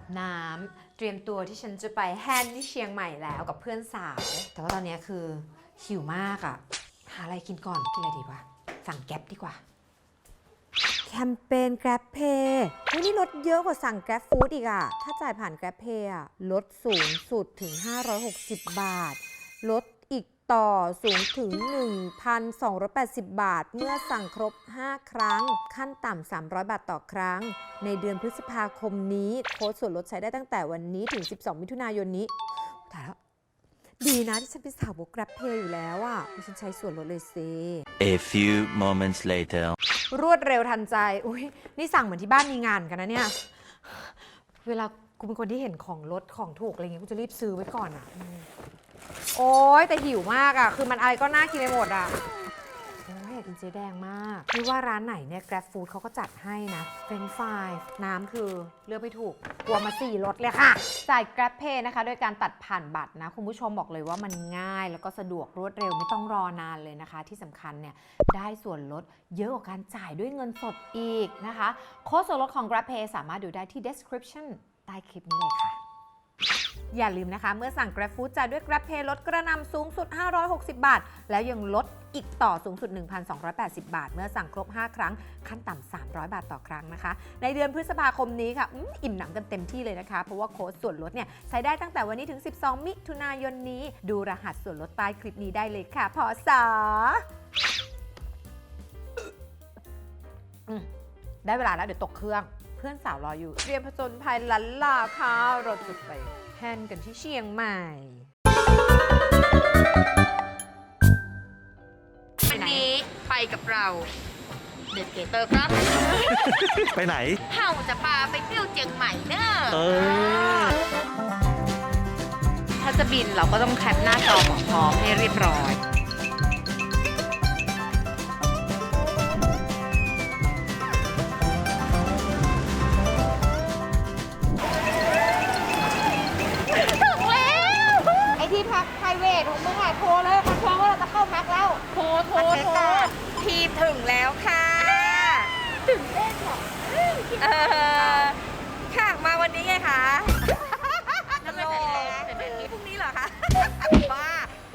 บน้ำเตรียมตัวที่ฉันจะไปแฮนด์ที่เชียงใหม่แล้วกับเพื่อนสาว แต่ว่าตอนนี้คือหิวมากอะหาอะไรกินก่อนกินอะไรดีวะสั่งแก๊ปดีกว่า แคมเปญ Grab Pay เฮ้ยนี่ลดเยอะกว่าสั่ง Grab Food อีกอะถ้าจ่ายผ่าน Grab Pay อะลดสูงสุดถึง 560 บาท ลด ต่อสูงถึง 1,280 บาท เมื่อสั่งครบ 5 ครั้ง ขั้นต่ำ 300 บาทต่อครั้ง ในเดือนพฤษภาคมนี้ โค้ดส่วนลดใช้ได้ตั้งแต่วันนี้ถึง 12 มิถุนายนนี้ตายแล้วดีนะที่ฉันเป็นสาวก Grab Pay อยู่แล้วอะดิฉันใช้ส่วนลดเลยสิ A few moments later. รวดเร็วทันใจ อุ้ยนี่สั่งเหมือนที่บ้านมีงานกันนะเนี่ย เวลากูเป็นคนที่เห็นของลดของถูกอะไรเงี้ยกูจะรีบซื้อไว้ก่อนอะอืม โอ้ยแต่หิวมากอะคือมันอะไรก็น่ากินไปหมดอะโอ้ยอินเจ๊แดงมากไม่ว่าร้านไหนเนี่ย Grab Food เขาก็จัดให้นะเฟรนฟรายน้ำคือเลือกไม่ถูกกลัวมาสี่รสเลยค่ะ จ่าย Grab Pay นะคะ โดยการตัดผ่านบัตรนะ คุณผู้ชมบอกเลยว่ามันง่าย แล้วก็สะดวกรวดเร็วไม่ต้องรอนานเลยนะคะ ที่สำคัญเนี่ย ได้ส่วนลดเยอะกว่าการจ่ายด้วยเงินสดอีกนะคะ โค้ดส่วนลดของ GrabPay สามารถดูได้ที่ description ใต้คลิปนี้เลยค่ะ อย่าลืมนะคะ เมื่อสั่ง GrabFood จ่ายด้วย GrabPay ลดกระนำสูงสุด 560 บาท แล้วยังลดอีกต่อสูงสุด 1,280 บาท เมื่อสั่งครบ 5 ครั้ง ขั้นต่ำ300 บาทต่อครั้งนะคะ ในเดือนพฤษภาคมนี้ค่ะออิ่มหนำกันเต็มที่เลยนะคะ เพราะว่าโค้ดส่วนลดเนี่ยใช้ได้ตั้งแต่วันนี้ถึง 12 มิถุนายนนี้ ดูรหัสส่วนลดใต้คลิปนี้ได้เลยค่ะพอสอได้เวลาแล้วเดี๋ยวตกเครื่อง เพื่อนสาวรออยู่เตรียมผจญภัยลันลาค่ะเราจะไป แฮนด์กันที่เชียงใหม่วันนี้ไปกับเราเดอะเกเตอร์ครับไปไหนเฮาจะพาไปเที่ยวเจียงใหม่เนอะเออถ้าจะบินเราก็ต้องแคปหน้าจอของพร้อมให้เรียบร้อย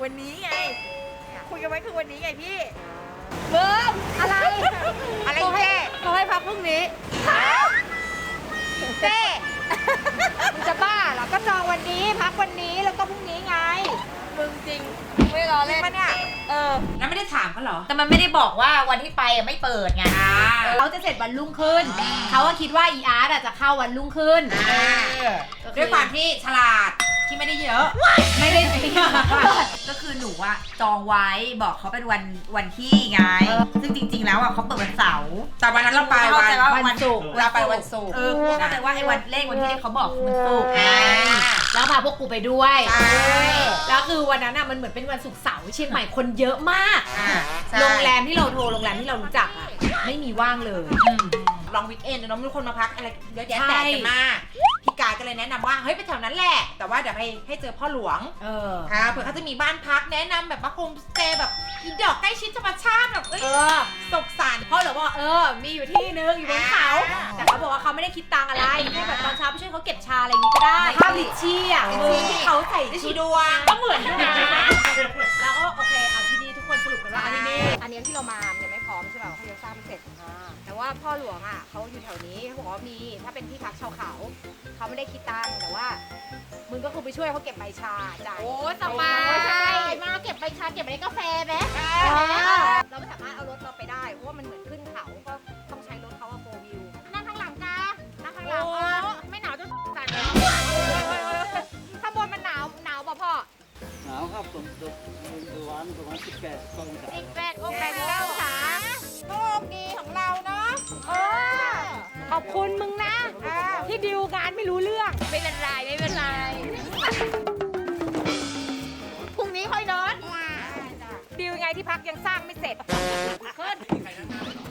ว่าวันนี้ไง คุยกันไว้คือวันนี้ไงพี่เบิ้มอะไรอะไรเขาให้เจ๊เขาให้พักพรุ่งนี้เจ๊มึงจะบ้าเหรอก็จองวันนี้พักวันนี้แล้วก็พรุ่งนี้ไง มึงจริงไม่รอเล่นมันเนี่ยเออแล้วไม่ได้ถามเขาเหรอ แต่มันไม่ได้บอกว่าวันที่ไปอะไม่เปิดไงเขาจะเสร็จวันรุ่งขึ้น เขาก็คิดว่าอีอาร์ตอะจะเข้าวันรุ่งขึ้นด้วยความที่ฉลาด ที่ไม่ได้เยอะ ไม่ได้จริงก็คือหนูอะจองไว้บอกเขาเป็นวันวันที่ไง ซึ่งจริง ๆ แล้วอะเขาเปิดวันเสาร์แต่วันนั้นเราไปวันเข้าใจว่าวันศุกร์เราไปวันศุกร์เออเข้าใจว่าไอ้วันเลขวันที่เลขเขาบอกคือวันศุกร์ไงแล้วพาพวกกูไปด้วยใช่แล้วคือวันนั้นอะมันเหมือนเป็นวันศุกร์เสาร์เชียงใหม่คนเยอะมาก อ่าใช่ โรงแรมที่เราโทรโรงแรมที่เรารู้จักอะไม่มีว่างเลยอืม ลองวิกเอนด์เนาะมีคนมาพักอะไรเยอะแยะใช่ แตกกันมากพี่กายก็เลยแนะนำว่าเฮ้ยไปแถวนั้นแหละ แต่ว่าเดี๋ยวให้ให้เจอพ่อหลวงเออค่ะเผื่อเขาจะมีบ้านพักแนะนำแบบว่าโฮมสเตย์แบบอีดอกใกล้ชิดธรรมชาติแบบเอ้ยเออสุขสันต์พ่อหลวงบอกเออ มีอยู่ที่นึงอยู่บนเขา อ่าแต่เขาบอกว่าเขาไม่ได้คิดตังค์อะไรแค่แบบตอนเช้าไปช่วยเขาเก็บชาอะไรอย่างนี้ก็ได้ภาพลิชชี่อะมือที่เขาใส่ดิชุชีดดวงก็เหมือนกันนะแล้วก็โอเคเอาที่นี่ทุกคนสรุปกันว่าเอาที่นี่อันนี้ที่เรามามั เขายังสร้างไม่เสร็จแต่ว่าพ่อหลวงอะเขาอยู่แถวนี้เขาบอกว่ามีถ้าเป็นที่พักชาวเขาเขาไม่ได้คิดตังค์แต่ว่า มึงก็คือไปช่วยเขาเก็บใบชาจ่ายโอ้สบายใช่มาเก็บใบชาเก็บใบกาแฟไหมเราไม่สามารถเอารถเราไปได้เพราะว่ามันเหมือนขึ้นเขาก็ต้องใช้รถเขาว่าโฟวิวนั่งข้างหลังกานั่งข้างหลังอะไม่หนาวจะสั่นเลยข้างบนมันหนาวหนาวป่ะพ่อหนาวครับผมตกประมาณประมาณ18องศาสิบแปดองศาเก้าขา โชคดีของเราเนาะเออขอบคุณมึงนะ ที่ดิวงานไม่รู้เรื่อง ไม่เป็นไรไม่เป็นไร พรุ่งนี้ค่อยนอน ดิวไงที่พักยังสร้างไม่เสร็จขึ้นทางนี้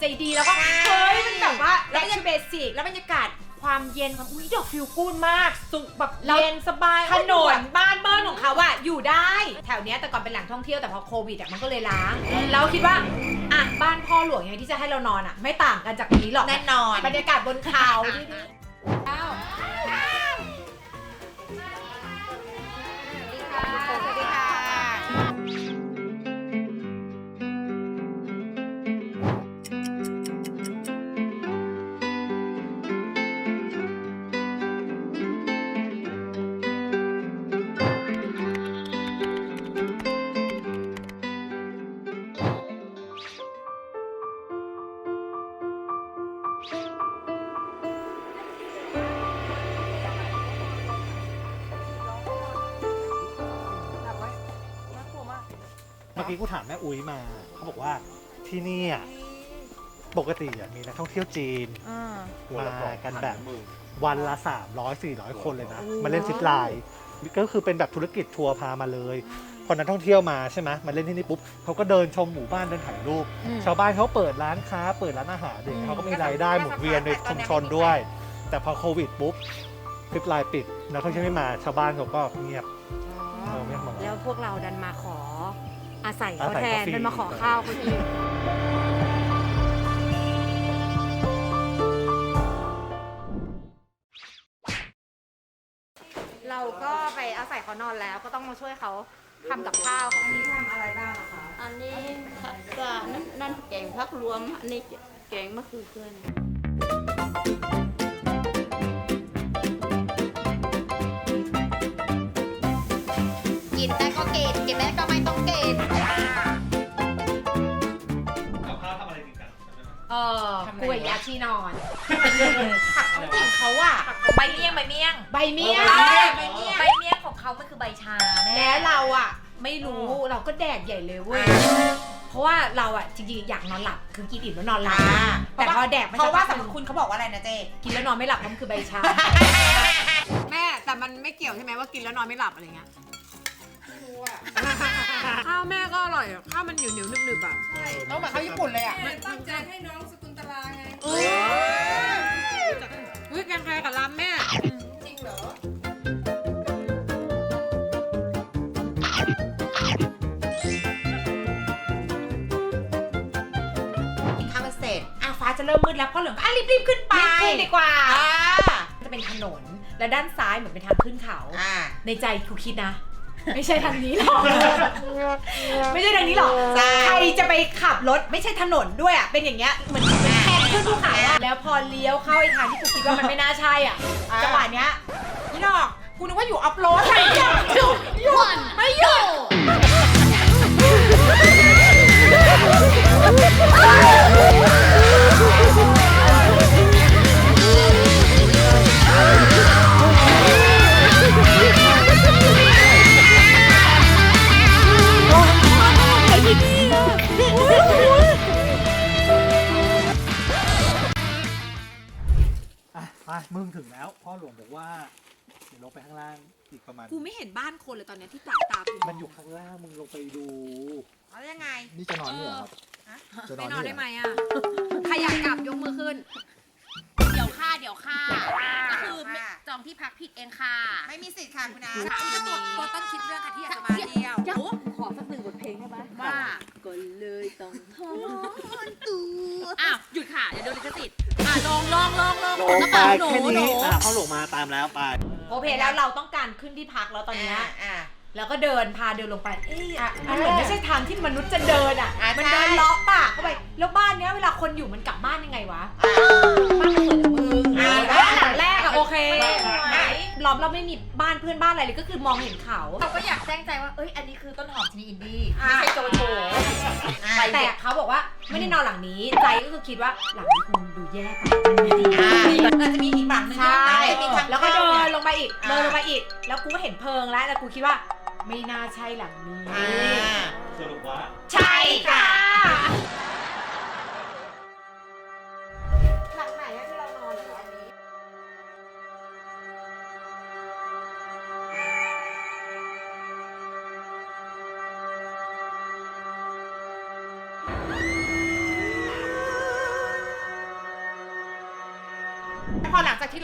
ใจดีแล้วก็เฮ้ยมันแบบว่าแล้วมันเบสิกแล้วบรรยากาศความเย็นของอุ้ยดอกฟิลกูดมาก สุขแบบแล้ว เย็นสบายถนนบ้านเบิ้ลของเขาอะอยู่ได้ แถวเนี้ยแต่ก่อนเป็นแหล่งท่องเที่ยวแต่พอโควิดอะมันก็เลยล้างแล้วคิดว่าอะบ้านพ่อหลวงยังไงที่จะให้เรานอนอะไม่ต่างกันจากนี้หรอกแน่นอน บรรยากาศบนเขาที่นี่ อกี้กูถามแม่อุ้ยมาเขาบอกว่าที่นี่อะปกติอะมีนักท่องเที่ยวจีนมากันแบบ วันละ 300 400 คนเลยนะมาเล่นซิปไลน์ก็คือเป็นแบบธุรกิจทัวร์พามาเลย พอนักท่องเที่ยวมาใช่ไหมมาเล่นที่นี่ปุ๊บเขาก็เดินชมหมู่บ้านเดินถ่ายรูปชาวบ้านเขาเปิดร้านค้า เปิดร้านอาหารเด็กเขาก็มีรายได้หมุนเวียนในชุมชนด้วย แต่พอโควิดปุ๊บซิปไลน์ปิดนักท่องเที่ยวไม่มาชาวบ้านเขาก็เงียบเออเงียบหมดแล้วพวกเราดันมาขอ อาศัยเขาอาศัยแทนเขาฟรีดันมาขอข้าวเขาอีกเราก็ไปอาศัยเขานอนแล้วก็ต้องมาช่วยเขาทำกับข้าวเขาอันนี้ทำอะไรบ้างอะคะอันนี้ผักกาดนั่นนั่นแกงพักรวม อันนี้แกงมะเขือเทศกินได้ก็เกณฑ์กินไม่ได้ก็ไม่ ต้องเกณฑ์เออกล้วยยาชีนอน ผักท้องถิ่นเขาอะใบเมี่ยงใบเมี่ยงใบเมี่ยงใบเมี่ยงใบเมี่ยงของเขามันคือใบชาแม่แล้วเราอะไม่รู้เราก็แดกใหญ่เลยเว้ยเพราะว่าเราอะจริงๆอยากนอนหลับคือกินอิ่มแล้วนอนหลับอ่าแต่พอแดกไปเพราะว่าสสัรกรพัพกคุณเขาบอกว่าอะไรนะเจ๊กินแล้วนอนไม่หลับเพราะมันคือใบชา แม่แต่มันไม่เกี่ยวใช่ไหมว่ากินแล้วนอนไม่หลับอะไรเงี้ย ข้าวแม่ก็อร่อยอะข้าวมันเหนียวเหนียวๆนึบๆอะต้องแบบข้าวญี่ปุ่นเลยอะตั้งใจให้น้องสกุลตลาไงเอออุ้ยแกงไทยกับรามแม่กินข้าวกันเสร็จอะฟ้าจะเริ่มมืดแล้วพ่อเหลืองก็อะรีบๆขึ้นไปรีบขึ้นดีกว่า อ่าจะเป็นถนน และด้านซ้ายเหมือนเป็นทางขึ้นเขา อ่าในใจกูคิดนะ ไม่ใช่ทางนี้หรอก ไม่ใช่ทางนี้หรอก ใช่ ใครจะไปขับรถไม่ใช่ถนนด้วยอะ เป็นอย่างเงี้ย เหมือนแทงขึ้นภูเขาอะแล้วพอเลี้ยวเข้าไอ้ทางที่กูคิดว่ามันไม่น่าใช่อะ จังหวะเนี้ยพี่ดอกกูนึกว่าอยู่อัพโหลดอะไรอย่างหยุดหยุดไม่หยุด มึงถึงแล้วพ่อหลวงบอกว่าเดี๋ยวลงไปข้างล่างอีกประมาณ กูไม่เห็นบ้านคนเลยตอนเนี้ยที่ปลายตากูมันอยู่ข้างล่างมึงลงไปดู เอายังไง นี่จะนอนเนี่ยครับ จะนอไม่นนอนเนี่ได้ยไหมอะ ใครอยากกลับยกมือขึ้น เดี๋ยวค่ะเดี๋ยวค่ะก็คือไม่ค่ะจองที่พักผิดเองค่ะไม่มีสิทธิ์ค่ะคุณอาก็ตัวตัวต้นคิดเรื่องค่ะที่อยากจะมาเที่ยวขอสักหนึ่งบทเพลงได้ไหมว่าก็เลยต้องทนตูอ้าวหยุดค่ะเดี๋ยวโดนลิขสิทธิ์อะ ลองลองลองลองลงกระไปเป๋าหนูแค่หนูนี้อะพ่อหลวงมาตามแล้วไป โอเคแล้วเราต้องการขึ้นที่พักแล้วตอนเนี้ยอ่า แล้วก็เดินพาเดินลงไป เอ๊ะอะมันเหมือนไม่ใช่ทางที่มนุษย์จะเดินอะ อะมันใช่เดินเลาะป่าเข้าไป แล้วบ้านเนี้ยเวลาคนอยู่มันกลับบ้านยังไงวะ บ้านเหมือนมึงอ่าบ้านหลังแรกอะโอเคไหน ล้อมเราไม่มีบ้านเพื่อนบ้านอะไรเลยก็คือมองเห็นเขา เราก็อยากแจ้งใจว่า เอ้ย อันนี้คือต้นหอมชนิดอินดี้ ไม่ใช่โจโฉอ่าแต่เขาบอกว่าไม่ได้นอนหลังนี้ ใจก็คือคิดว่าหลังนี้คงดูแย่ไปมันไม่ดีอ่าอาจจะมีอีกฝั่งหนึงใช่ไม่มีทางแล้วก็เดินลงไปอีกอ่าเดินลงไปอีก แล้วกูก็เห็นเพิงแล้วแต่กูคิดว่าไม่น่าใช่หลังนี้อ่าสรุปว่า ใช่ค่ะ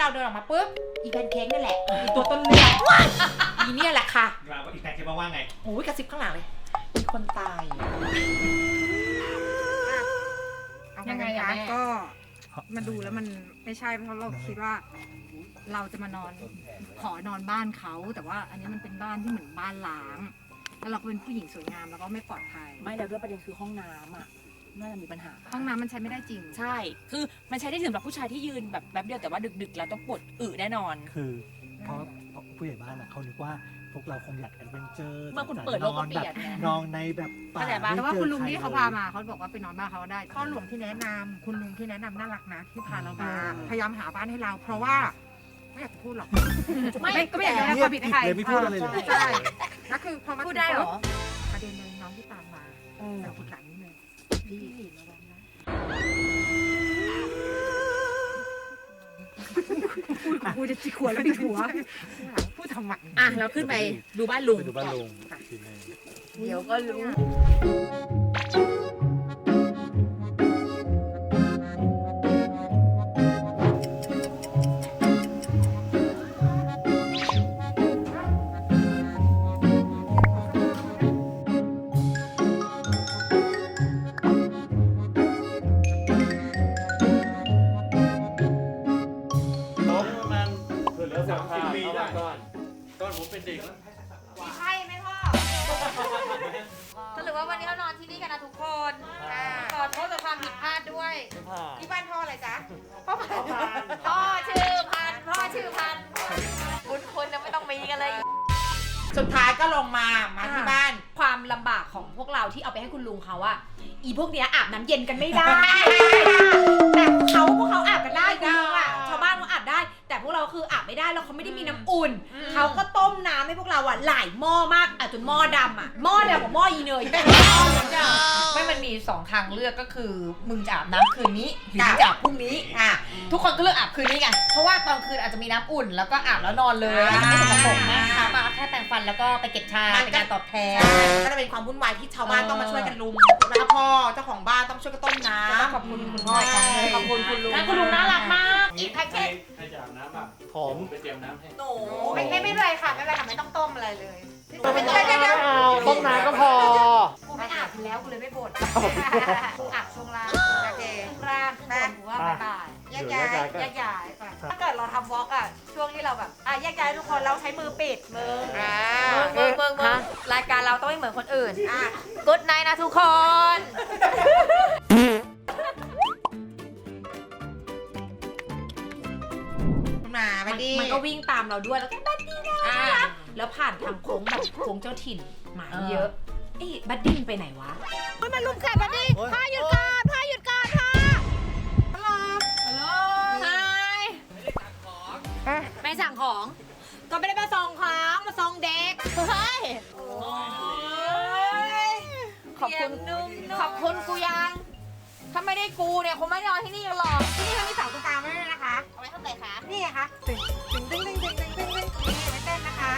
เราเดินออกมาปุ๊บอีแพนเค้กนี่แหละอีตัวต้นเรื่องอีเนี่ยแหละค่ะว่าอีกแตกจะมาว่าไงโอ้ยกระซิบข้างหลังเลยมีคนตายยังไงคะก็มาดูแล้วมันไม่ใช่เพราะเราคิดว่า เราจะมานอนขอนอนบ้านเขาแต่ว่า อันนี้มันเป็นบ้านที่เหมือนบ้านล้างแล้วเราก็เป็นผู้หญิงสวยงามแล้วก็ไม่ปลอดภัย ไม่แล้วด้วยประเด็นคือห้องน้ำอะ น่าจะมีปัญหา ห้องน้ำมันใช้ไม่ได้จริง ใช่ คือมันใช้ได้ถึงแบบผู้ชายที่ยืนแบบแป๊บเดียวแต่ว่าดึกๆ แล้วต้องปวดอึแน่นอน คือเพราะเพราะผู้ใหญ่บ้านอะเขานึกว่าพวกเราคงอยากแอดเวนเจอร์เมื่อคุณเปิดโลกก็เปลี่ยนไงนอนในแบบป่าเข้าใจปะ ไม่แต่ว่าเจอคุณลุงใรที่เขาลยพามาเขาบอกว่าไปนอนบ้านเขาได้พ่อหลวงที่แนะนำคุณลุงที่แนะนำน่ารักนะที่พาเรามาอืมพยายามหาบ้านให้เรา เพราะว่าไม่อยากจะพูดหรอกไม่ ก็ไม่อยากจะให้ความผิดให้ใครเลยไม่พูดอะไรเลย ใช่แล้วคือพอมาพูดได้เหรอ ประเด็นเลยน้องที่ตามมาเราปรึกษานิดนึง พี่ระวังนะกูจะจิกหัวแล้วปิดหัวพูดทำไมอะเราขึ้นไปดูบ้านลุงไปดูบ้านลุงทีนึงเดี๋ยวก็รู้ สุดท้ายก็ลงมา มาที่อ่าบ้าน ความลำบากของพวกเราที่เอาไปให้คุณลุงเขาอะอีพวกเนี้ยอาบน้ำเย็นกันไม่ได้ แต่เขาพวกเขาอาบกันได้คุณลุงอะ พวกเราคืออาบไม่ได้แล้วเขาไม่ได้มีน้ำอุ่นเขาก็ต้มน้ำให้พวกเราอะหลายหม้อมากอะจนหม้อดำอะหม้อดำกว่าหม้ออีเนย ไม่มันมีสองทางเลือกก็คือ มึงจะอาบน้ำคืนนี้หรือมึงจะอาบพรุ่งนี้อะทุกคนก็เลือกอาบคืนนี้ไงเพราะว่าตอนคืนอาจจะมีน้ำอุ่น แล้วก็อาบแล้วนอนเลยอาจจะไม่สกปรกนะคะมาแค่แปรงฟันแล้วก็ไปเก็บชาเป็นการตอบแทน ก็จะเป็นความวุ่นวายที่ชาวบ้านต้องมาช่วยกันลุมแล้วพ่อเจ้าของบ้านต้องช่วยกันต้มน้ำขอบคุณคุณพ่ออีกครั้งหนึ่งขอบคุณคุณลุงแล้วคุณลุงน่ารักมาก อีกแพ็กเกใครจใคร จะอาบน้ำอะผมไปเตรียมน้ำให้ หนูไม่ไม่ไม่เป็นไรค่ะไม่เป็นไรค่ะไม่ต้องต้มอะไรเลยไม่เอาต้มน้ำก็พอ กูไม่อาบอยู่แล้วกูเลยไม่บ่นกูอาบช่วงล่างโอเคช่วงล่างช่วงบนกูว่าบ๊ายบายแยกย้ายแยกย้ายไปถ้าเกิดเราทำวอล์กอะช่วงที่เราแบบอะแยกย้ายทุกคนเราใช้มือปิดมืออ่ามือมือมือรายการเราต้องไม่เหมือนคนอื่นอะกุ๊ดไนนะทุกคน มาไปดิมันก็วิ่งตามเราด้วยแล้วก็บัดดี้นะแล้วผ่านทางโค้งแบบโค้งเจ้าถิ่นหมาเยอะเอ้ยบัดดี้มันไปไหนวะมาลุมแข่งกันดิพาหยุดก่อนพาหยุดก่อนพาไม่สั่งของ ก็ไม่ได้มาส่งของมาส่งเด็กเฮ้ยขอบคุณขอบคุณกูยัง ถ้าไม่ได้กูเนี่ยคงไม่นอนที่นี่หรอกที่นี่มันมีเสาตรงกลางไว้ด้วยนะคะ เอาไว้ทำอะไรคะ นี่ไงคะตึงตึงตึงตึงตึงตึง